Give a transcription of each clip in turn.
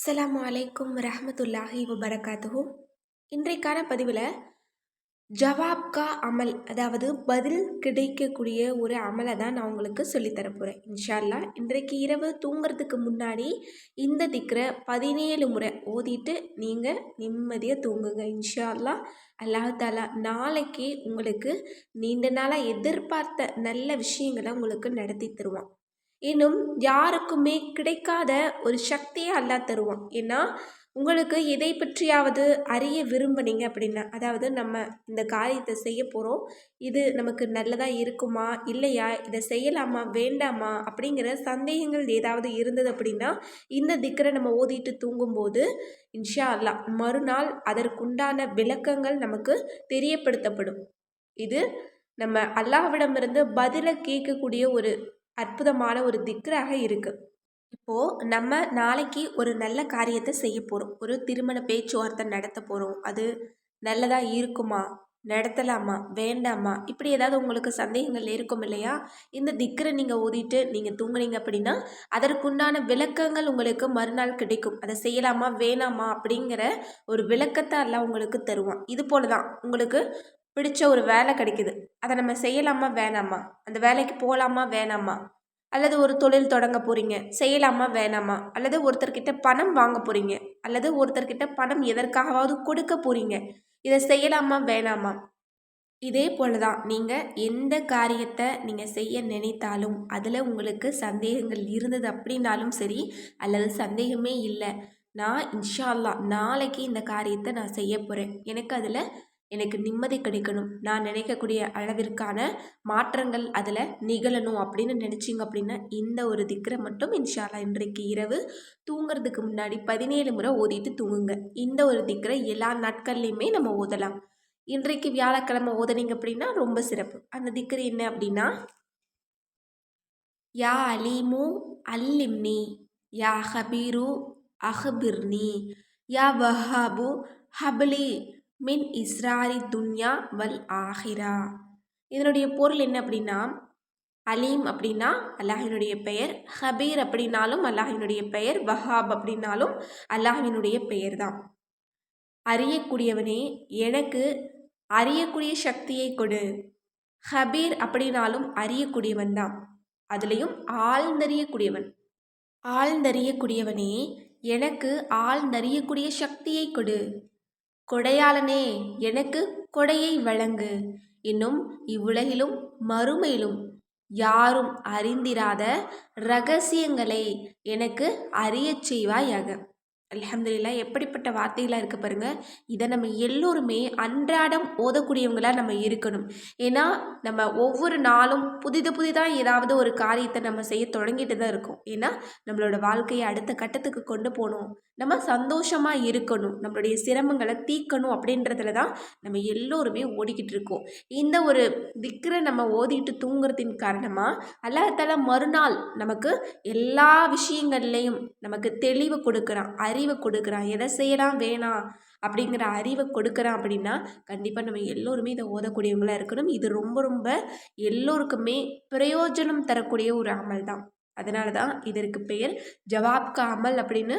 அஸ்லாம் வலைக்கும் ரஹமத்துல்லாஹி வபரகாத்துஹூ. இன்றைக்கான பதிவில் ஜவாப்கா அமல் அதாவது பதில் கிடைக்கக்கூடிய ஒரு அமலை தான் நான் உங்களுக்கு சொல்லித்தரப்போகிறேன் இன்ஷால்லா இன்றைக்கு இரவு தூங்குறதுக்கு முன்னாடி இந்த திக்கரை பதினேழு முறை ஓதிட்டு நீங்கள் நிம்மதியாக தூங்குங்க. இன்ஷால்லா அல்லாஹாலா நாளைக்கு உங்களுக்கு நீண்ட நாளாக எதிர்பார்த்த நல்ல விஷயங்களை உங்களுக்கு நடத்தி தருவான். இன்னும் யாருக்குமே கிடைக்காத ஒரு சக்தியை அல்லா தருவான். ஏன்னா உங்களுக்கு எதை பற்றியாவது அறிய விரும்புனீங்க அப்படின்னா அதாவது நம்ம இந்த காரியத்தை செய்ய போகிறோம் இது நமக்கு நல்லதாக இருக்குமா இல்லையா இதை செய்யலாமா வேண்டாமா அப்படிங்கிற சந்தேகங்கள் ஏதாவது இருந்தது அப்படின்னா இந்த திக்கரை நம்ம ஓதிட்டு தூங்கும்போது இன்ஷா அல்லா மறுநாள் அதற்குண்டான விளக்கங்கள் நமக்கு தெரியப்படுத்தப்படும். இது நம்ம அல்லாஹ்விடமிருந்து பதிலை கேட்கக்கூடிய ஒரு அற்புதமான ஒரு திக்ராக இருக்குது இப்போது நம்ம நாளைக்கு ஒரு நல்ல காரியத்தை செய்ய போகிறோம் ஒரு திருமண பேச்சுவார்த்தை நடத்த போகிறோம் அது நல்லதாக இருக்குமா? நடத்தலாமா? வேண்டாமா? இப்படி ஏதாவது உங்களுக்கு சந்தேகங்கள் இருக்கும் இல்லையா? இந்த திக்கரை நீங்கள் ஓதிட்டு நீங்கள் தூங்குனீங்க அப்படின்னா அதற்குண்டான விளக்கங்கள் உங்களுக்கு மறுநாள் கிடைக்கும். அதை செய்யலாமா? வேணாமா? அப்படிங்கிற ஒரு விளக்கத்தை எல்லாம் உங்களுக்கு தருவான். இது போல தான் உங்களுக்கு பிடிச்ச ஒரு வேலை கிடைக்குது. அதை நம்ம செய்யலாமா? வேணாமா? அந்த வேலைக்கு போகலாமா? வேணாமா? அல்லது ஒரு தொழில் தொடங்க போகிறீங்க செய்யலாமா வேணாமா? அல்லது ஒருத்தர்கிட்ட பணம் வாங்க போகிறீங்க அல்லது ஒருத்தர்கிட்ட பணம் எதற்காகவாவது கொடுக்க போகிறீங்க இதை செய்யலாமா வேணாமா? இதே போல தான் நீங்கள் எந்த காரியத்தை நீங்கள் செய்ய நினைத்தாலும் அதில் உங்களுக்கு சந்தேகங்கள் இருந்தது அப்படின்னாலும் சரி அல்லது சந்தேகமே இல்லை நான் இன்ஷால்லா நாளைக்கு இந்த காரியத்தை நான் செய்ய போகிறேன் எனக்கு அதில் எனக்கு நிம்மதி கிடைக்கணும். நான் நினைக்கக்கூடிய அளவிற்கான மாற்றங்கள் அதில் நிகழணும் அப்படின்னு நினச்சிங்க அப்படின்னா இந்த ஒரு திக்கரை மட்டும் இன்ஷால்லா இன்றைக்கு இரவு தூங்குறதுக்கு முன்னாடி பதினேழு முறை ஓதிட்டு தூங்குங்க. இந்த ஒரு திக்கரை எல்லா நாட்கள்லையுமே நம்ம ஓதலாம். இன்றைக்கு வியாழக்கிழமை ஓதனீங்க அப்படின்னா ரொம்ப சிறப்பு. அந்த திக்கரை என்ன அப்படின்னா யா அலீமு அல்லிம்னி யா ஹபீரு அஹபிர்னி யா வஹாபு ஹபலி. மின் இஸ்ராரி துன்யா வல் ஆஹிரா இதனுடைய பொருள் என்ன அப்படின்னா அலீம் அப்படின்னா அல்லாஹினுடைய பெயர் ஹபீர் அப்படின்னாலும் அல்லாஹினுடைய பெயர் வஹாப் அப்படின்னாலும் அல்லாஹினுடைய பெயர் தான் அறியக்கூடியவனே எனக்கு அறியக்கூடிய சக்தியை கொடு. ஹபீர் அப்படின்னாலும் அறியக்கூடியவன் தான் அதுலேயும் ஆழ்ந்தறியக்கூடியவன். ஆழ்ந்தறியக்கூடியவனே எனக்கு ஆழ்ந்தறியக்கூடிய சக்தியை கொடு. கொடையாளனே எனக்கு கொடையை வழங்கு. இன்னும் இவ்வுலகிலும் மறுமையிலும் யாரும் அறிந்திராத ரகசியங்களை எனக்கு அறியச் செய்வாயாக. அலமதுல்லா எப்படிப்பட்ட வார்த்தைகளாக இருக்க பாருங்கள் இதை நம்ம எல்லோருமே அன்றாடம் ஓதக்கூடியவங்களாக நம்ம இருக்கணும். ஏன்னா நம்ம ஒவ்வொரு நாளும் புதிது புதிதாக ஏதாவது ஒரு காரியத்தை நம்ம செய்ய தொடங்கிட்டு தான் இருக்கோம். ஏன்னா நம்மளோட வாழ்க்கையை அடுத்த கட்டத்துக்கு கொண்டு போகணும். நம்ம சந்தோஷமாக இருக்கணும். நம்மளுடைய சிரமங்களை தீக்கணும் அப்படின்றதுல தான் நம்ம எல்லோருமே ஓடிக்கிட்டு இருக்கோம். இந்த ஒரு திக்கரை நம்ம ஓதிட்டு தூங்குறதின் காரணமாக அல்லாஹால மறுநாள் நமக்கு எல்லா விஷயங்கள்லேயும் நமக்கு தெளிவு கொடுக்குறான். அறிவை கொடுக்குறான். எதை செய்யலாம்? வேணாம். அப்படிங்கிற அறிவை கொடுக்குறான் அப்படின்னா கண்டிப்பாக நம்ம எல்லோருமே இதை ஓதக்கூடியவங்களாக இருக்கணும். இது ரொம்ப ரொம்ப எல்லோருக்குமே பிரயோஜனம் தரக்கூடிய ஒரு அமல் தான். அதனால தான் இதற்கு பெயர் ஜவாப்கா அமல் அப்படின்னு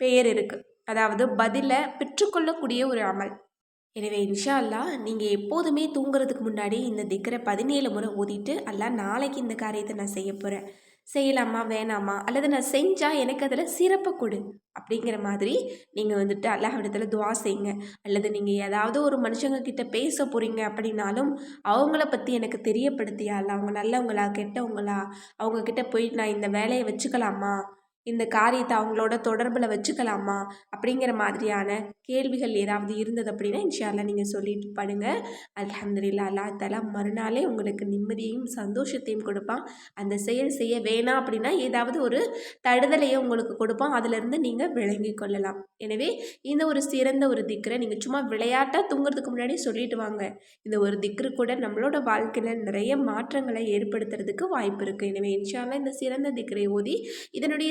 பெயர் இருக்குது அதாவது பதிலை பெற்றுக்கொள்ளக்கூடிய ஒரு அமல். எனவே இன்ஷா அல்லா நீங்கள் எப்போதுமே தூங்குறதுக்கு முன்னாடி இந்த திக்கரை பதினேழு முறை ஓதிட்டு அல்ல நாளைக்கு இந்த காரியத்தை நான் செய்ய போகிறேன் செய்யலாமா வேணாமா? அல்லது நான் செஞ்சால் எனக்கு அதில் சிறப்பு கொடு. அப்படிங்கிற மாதிரி நீங்கள் வந்துட்டு அல்லாஹிடத்தில் துவா செய்யுங்க. அல்லது நீங்கள் ஏதாவது ஒரு மனுஷங்க கிட்ட பேச போகிறீங்க அப்படின்னாலும் அவங்கள பற்றி எனக்கு தெரியப்படுத்தியா? இல்லை அவங்க நல்லவங்களா கெட்டவங்களா? அவங்கக்கிட்ட போய் நான் இந்த வேலையை வச்சுக்கலாமா? இந்த காரியத்தை அவங்களோட தொடர்பில் வச்சுக்கலாமா? அப்படிங்கிற மாதிரியான கேள்விகள் ஏதாவது இருந்தது அப்படின்னா இன்ஷால்லா நீங்கள் சொல்லிட்டு பாடுங்க அலமதுல்லா அல்லா தலா மறுநாளே உங்களுக்கு நிம்மதியையும் சந்தோஷத்தையும் கொடுப்பான். அந்த செயல் செய்ய வேணாம் அப்படின்னா ஏதாவது ஒரு தடுதலையை உங்களுக்கு கொடுப்பான். அதிலிருந்து நீங்கள் விளங்கி கொள்ளலாம். எனவே இந்த ஒரு சிறந்த ஒரு திக்கரை நீங்கள் சும்மா விளையாட்டாக தூங்குறதுக்கு முன்னாடி சொல்லிட்டு வாங்க. இந்த ஒரு திக்ரு கூட நம்மளோட வாழ்க்கையில் நிறைய மாற்றங்களை ஏற்படுத்துறதுக்கு வாய்ப்பு இருக்குது எனவே இன்ஷால்லா இந்த சிறந்த திக்கரை ஓதி இதனுடைய